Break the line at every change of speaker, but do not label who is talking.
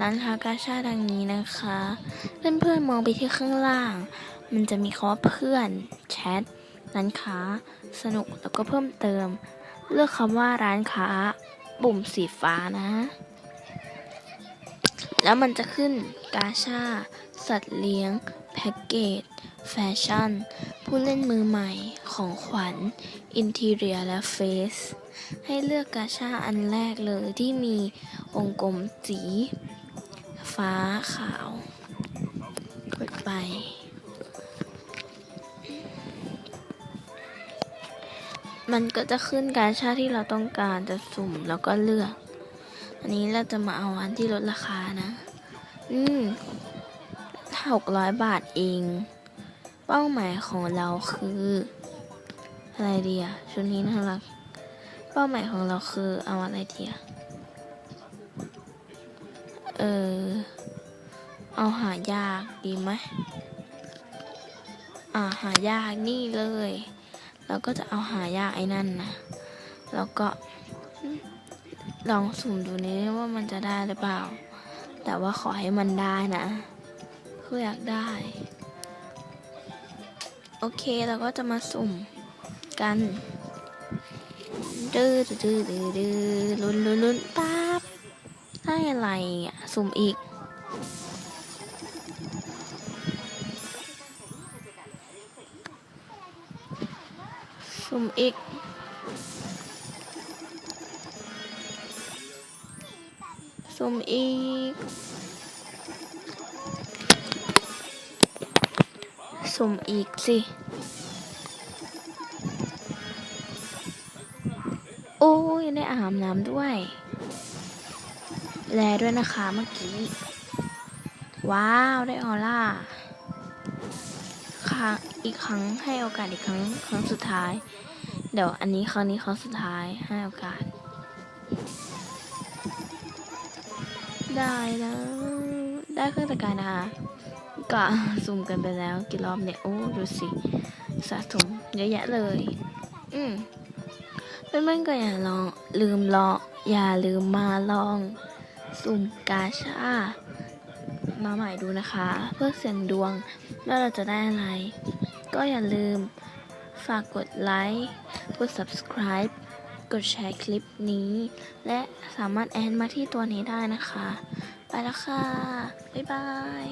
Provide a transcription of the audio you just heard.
ร้านค้ากาชาดังนี้นะคะ เพื่อนๆมองไปที่ข้างล่าง มันจะมีคำว่าเพื่อนแชทร้านค้า สนุกแล้วก็เพิ่มเติม เลือกคำว่าร้านค้า ปุ่มสีฟ้านะ แล้วมันจะขึ้นกาชา สัตว์เลี้ยง แพ็กเกจ แฟชั่น ผู้เล่นมือใหม่ของขวัญ อินทีเรียและเฟสให้เลือกกาชาอันแรกเลยที่มีวงกลมสี ฟ้าขาว กดไป มันก็จะขึ้นการชาที่เราต้องการจะสุ่มแล้วก็เลือก อันนี้เราจะมาเอาอันที่ลดราคานะ อืมหกร้อยบาทเอง เป้าหมายของเราคือ อะไรดีอะชุดนี้น่ารัก เป้าหมายของเราคือเอาอะไรดีอะ เออ เอาหายากดีไหมอ่าหายากนี่เลยเราก็จะเอาหายากไอ้นั่นนะแล้วก็ลองสุ่มดูนี้ว่ามันจะได้หรือเปล่า แต่ว่าขอให้มันได้นะคืออยากได้ โอเคเราก็จะมาสุ่มกันดื้อดื้อดื้อดื้อลุ้นลุ้นลุ้นปั๊บได้ อะไรอะสุ่มอีก สุ่มอีก สุ่มอีก สุ่มอีกสิโอ้ยได้อาบน้ำด้วย แลด้วยนะคะเมื่อกี้ ว้าว ได้ออร่าค่ะอีกครั้งให้โอกาสอีกครั้งครั้งสุดท้าย เดี๋ยวอันนี้ครั้งนี้ครั้งสุดท้ายให้โอกาส ได้นะได้เครื่องแต่งกายนะคะก็สุ่มกันไปแล้วกี่รอบเนี่ย โอ้ดูสิสะสมเยอะแยะเลย อืมเพื่อนๆก็อย่าลองลืมลองอย่าลืมมาลอง สุ่มกาชา มาใหม่ดูนะคะ เพื่อเสี่ยงดวงว่าเราจะได้อะไร ก็อย่าลืมฝากกดไลค์ กด subscribe กดแชร์คลิปนี้ และสามารถแอดมาที่ตัวนี้ได้นะคะ ไปแล้วค่ะ บ๊ายบาย